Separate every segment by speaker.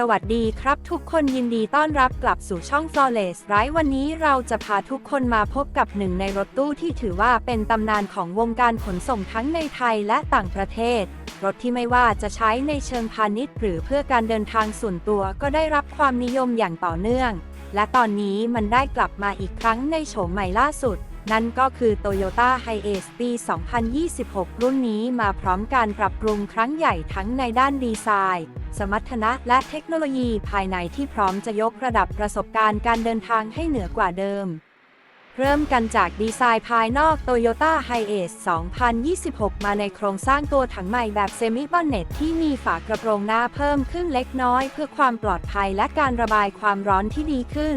Speaker 1: สวัสดีครับทุกคนยินดีต้อนรับกลับสู่ช่อง Flawless ไร้วันนี้เราจะพาทุกคนมาพบกับหนึ่งในรถตู้ที่ถือว่าเป็นตำนานของวงการขนส่งทั้งในไทยและต่างประเทศ รถที่ไม่ว่าจะใช้ในเชิงพาณิชย์ หรือเพื่อการเดินทางส่วนตัวก็ได้รับความนิยมอย่างต่อเนื่อง และตอนนี้มันได้กลับมาอีกครั้งในโฉมใหม่ล่าสุด นั่นก็คือ Toyota Hiace ปี 2026 รุ่นนี้มาพร้อมการปรับปรุงครั้งใหญ่ทั้งในด้านดีไซน์ สมรรถนะและเทคโนโลยีภายในที่พร้อมจะยกระดับประสบการณ์การเดินทางให้เหนือกว่าเดิม เริ่มกันจากดีไซน์ภายนอก Toyota Hiace 2026 มาในโครงสร้างตัวถังใหม่แบบเซมิบอนเน็ตที่มีฝากระโปรงหน้าเพิ่มขึ้นเล็กน้อย เพื่อความปลอดภัยและการระบายความร้อนที่ดีขึ้น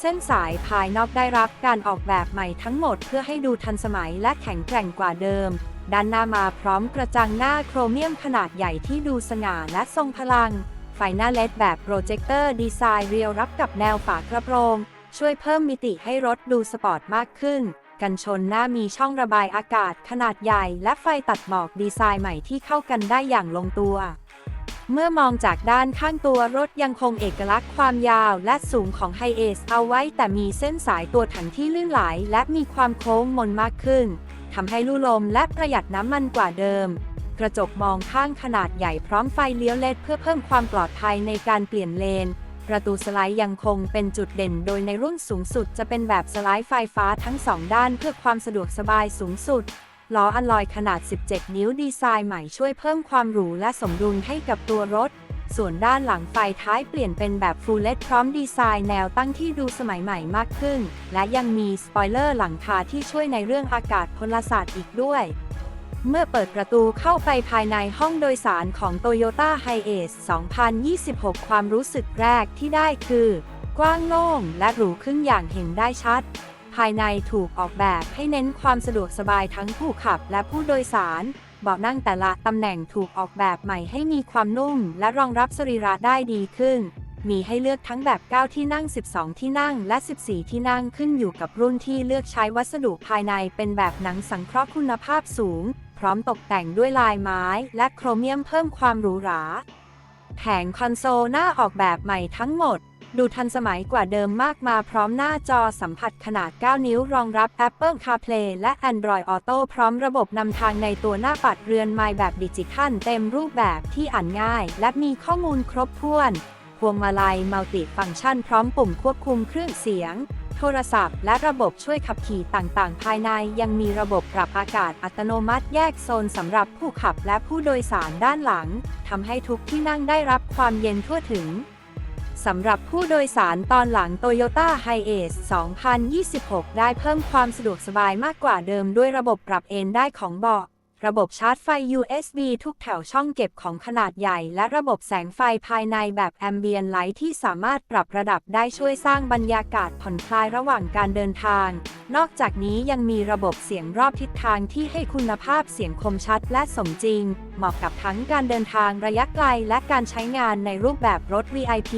Speaker 1: เส้นสายภายนอกได้รับการออกแบบใหม่ทั้งหมดเพื่อให้ดูทันสมัยและแข็งแกร่งกว่าเดิม ด้านหน้ามาพร้อมกระจังหน้าโครเมียมขนาดใหญ่ที่ดูสง่าและทรงพลัง ไฟหน้าเลดแบบโปรเจคเตอร์ดีไซน์เรียวรับกับแนวฝากระโปรง ช่วยเพิ่มมิติให้รถดูสปอร์ตมากขึ้น กันชนหน้ามีช่องระบายอากาศขนาดใหญ่ และไฟตัดหมอกดีไซน์ใหม่ที่เข้ากันได้อย่างลงตัว เมื่อมองจากด้านข้างตัวรถยังคงเอกลักษณ์ความยาวและสูงของไฮเอสเอาไว้แต่มีเส้นสายตัวถังที่ลื่นไหลและมีความโค้งมนมากขึ้นทำให้ลู่ลมและประหยัดน้ำมันกว่าเดิม กระจกมองข้างขนาดใหญ่พร้อมไฟเลี้ยวเลดเพื่อเพิ่มความปลอดภัยในการเปลี่ยนเลน ประตูสไลด์ยังคงเป็นจุดเด่น โดยในรุ่นสูงสุดจะเป็นแบบสไลด์ไฟฟ้าทั้งสองด้านเพื่อความสะดวกสบายสูงสุด ล้ออัลลอยขนาด 17 นิ้วดีไซน์ใหม่ช่วยเพิ่มความหรูและสมดุลให้กับตัวรถ ส่วนด้านหลังไฟท้ายเปลี่ยนเป็นแบบฟูลเล d พร้อมดีไซน์แนวตั้งที่ดูสมัยใหม่มากขึ้น และยังมีสปอยเลอร์หลังคาที่ช่วยในเรื่องอากาศพลศาสตร์อีกด้วย เมื่อเปิดประตูเข้าไปภายในห้องโดยสารของ Toyota Hiace 2026 ความรู้สึกแรกที่ได้คือ กว้างโล่งและหรูขึ้นอย่างเห็นได้ชัดายในถูกออกแบบให้เน้นความสะดวกสบายทั้งผู้ขับและผู้โดยสาร เบาะนั่งแต่ละตำแหน่งถูกออกแบบใหม่ให้มีความนุ่ม และรองรับสรีระได้ดีขึ้น มีให้เลือกทั้งแบบ 9 ที่นั่ง 12 ที่นั่ง และ 14 ที่นั่งขึ้นอยู่กับรุ่นที่เลือกใช้วัสดุภายในเป็นแบบหนังสังเคราะห์คุณภาพสูง พร้อมตกแต่งด้วยลายไม้ และโครเมียมเพิ่มความหรูหราแผงคอนโซลหน้าออกแบบใหม่ทั้งหมด ดูทันสมัยกว่าเดิมมากมาพร้อมหน้าจอสัมผัสขนาด 9 นิ้วรองรับ Apple CarPlay และ Android Auto พร้อมระบบนำทางในตัวหน้าปัดเรือนไม้แบบดิจิทัลเต็มรูปแบบที่อ่านง่าย และมีข้อมูลครบถ้วน พวงมาลัยมัลติฟังก์ชันพร้อมปุ่มควบคุมเครื่องเสียง โทรศัพท์ และระบบช่วยขับขี่ต่างๆ ภายในยังมีระบบปรับอากาศอัตโนมัติแยกโซนสำหรับผู้ขับและผู้โดยสารด้านหลังทำให้ทุกที่นั่งได้รับความเย็นทั่วถึง สำหรับผู้โดยสารตอนหลัง Toyota Hiace 2026 ได้เพิ่มความสะดวกสบายมากกว่าเดิมด้วยระบบปรับเอนได้ของเบาะ ระบบชาร์จไฟ USB ทุกแถวช่องเก็บของขนาดใหญ่ และระบบแสงไฟภายในแบบ Ambient Light ที่สามารถปรับระดับได้ช่วยสร้างบรรยากาศผ่อนคลายระหว่างการเดินทาง นอกจากนี้ยังมีระบบเสียงรอบทิศทางที่ให้คุณภาพเสียงคมชัดและสมจริง เหมาะกับทั้งการเดินทางระยะไกลและการใช้งานในรูปแบบรถ VIP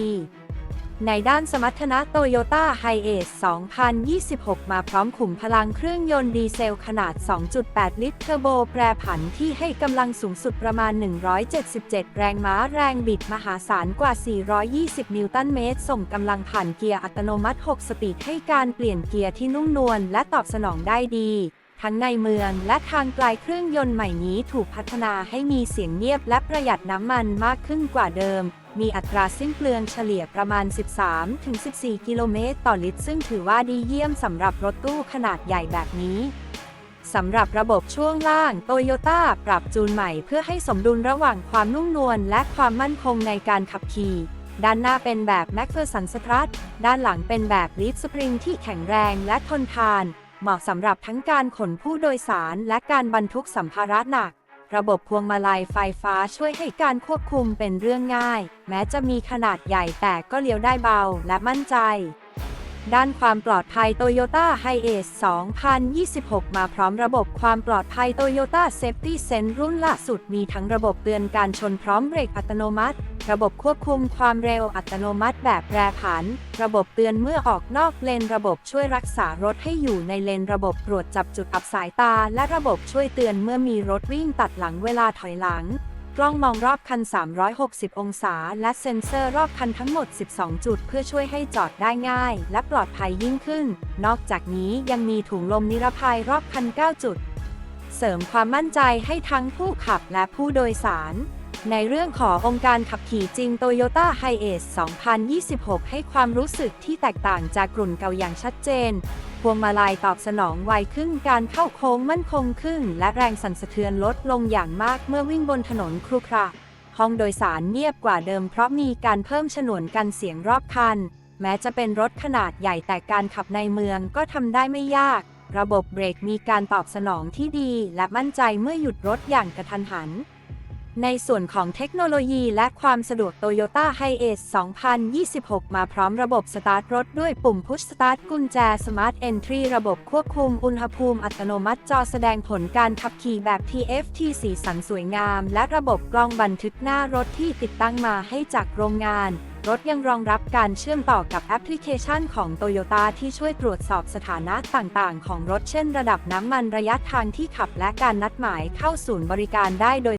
Speaker 1: ในด้านสมรรถนะ Toyota Hiace 2026 มาพร้อมขุมพลังเครื่องยนต์ดีเซลขนาด 2.8 ลิตรเทอร์โบแปรผันที่ให้กำลังสูงสุดประมาณ 177 แรงม้าแรงบิดมหาศาลกว่า 420 นิวตันเมตร ส่งกำลังผ่านเกียร์อัตโนมัติ 6 สปีดให้การเปลี่ยนเกียร์ที่นุ่มนวลและตอบสนองได้ดี ทั้งในเมืองและทางไกลเครื่องยนต์ใหม่นี้ถูกพัฒนาให้มีเสียงเงียบและประหยัดน้ำมันมากขึ้นกว่าเดิม มีอัตราสิ้นเปลืองเฉลี่ยประมาณ 13-14 กิโลเมตร ต่อลิตร ซึ่งถือว่าดีเยี่ยมสำหรับรถตู้ขนาดใหญ่แบบนี้สำหรับระบบช่วงล่างโตโยต้าปรับจูนใหม่เพื่อให้สมดุลระหว่างความนุ่มนวลและความมั่นคงในการขับขี่ ด้านหน้าเป็นแบบ m c p h e r s o n s t r u t ด้านหลังเป็นแบบ Leaf Spring ที่แข็งแรงและทนทาน เหมาะสำหรับทั้งการขนผู้โดยสารและการบรรทุกสัมภาระหนัก ระบบพวงมาลัยไฟฟ้าช่วยให้การควบคุมเป็นเรื่องง่าย แม้จะมีขนาดใหญ่แต่ก็เลี้ยวได้เบาและมั่นใจ ด้านความปลอดภัย Toyota Hiace 2026 มาพร้อมระบบความปลอดภัย Toyota Safety Sense รุ่นล่าสุดมีทั้งระบบเตือนการชนพร้อมเบรกอัตโนมัติ ระบบควบคุมความเร็วอัตโนมัติแบบแปรผัน ระบบเตือนเมื่อออกนอกเลน ระบบช่วยรักษารถให้อยู่ในเลน ระบบตรวจจับจุดอับสายตา และระบบช่วยเตือนเมื่อมีรถวิ่งตัดหลังเวลาถอยหลัง กล้องมองรอบคัน 360 องศา และเซ็นเซอร์รอบคันทั้งหมด 12 จุด เพื่อช่วยให้จอดได้ง่าย และปลอดภัยยิ่งขึ้น นอกจากนี้ยังมีถุงลมนิรภัยรอบคัน 9 จุด เสริมความมั่นใจให้ทั้งผู้ขับและผู้โดยสาร ในเรื่องขององค์การขับขี่จริง Toyota h i เอส2026 ให้ความรู้สึกที่แตกต่างจากกลุ่นเก่าอย่างชัดเจน พวงมาลัยตอบสนองไวขึ้นการเข้าโค้งมั่นคงขึ้น และแรงสั่นสะเทือนลดลงอย่างมากเมื่อวิ่งบนถนนครุขระห้องโดยสารเงียบกว่าเดิมเพราะมีการเพิ่มฉนวนกันเสียงรอบคัน แม้จะเป็นรถขนาดใหญ่แต่การขับในเมืองก็ทำได้ไม่ยาก ระบบเบรกมีการตอบสนองที่ดี และมั่นใจเมื่อหยุดรถอย่างกระทันหัน ในส่วนของเทคโนโลยีและความสะดวก Toyota h i เอส2026 มาพร้อมระบบสตาร์ทรถด้วยปุ่ม Push Start กุญแจ Smart Entry ระบบควบคุมอุณหภูมิอัตโนมัติจอแสดงผลการขับขี่แบบ TFT สีสันสวยงาม และระบบกล้องบันทึกหน้ารถที่ติดตั้งมาให้จากโรงงาน รถยังรองรับการเชื่อมต่อกับแอปพลิเคชันของ Toyota ที่ช่วยตรวจสอบสถานะต่างๆ ของรถเช่น ระดับน้ำมันระยะทางที่ขับและการนัดหมายเข้าศูนย์บริการได้โดย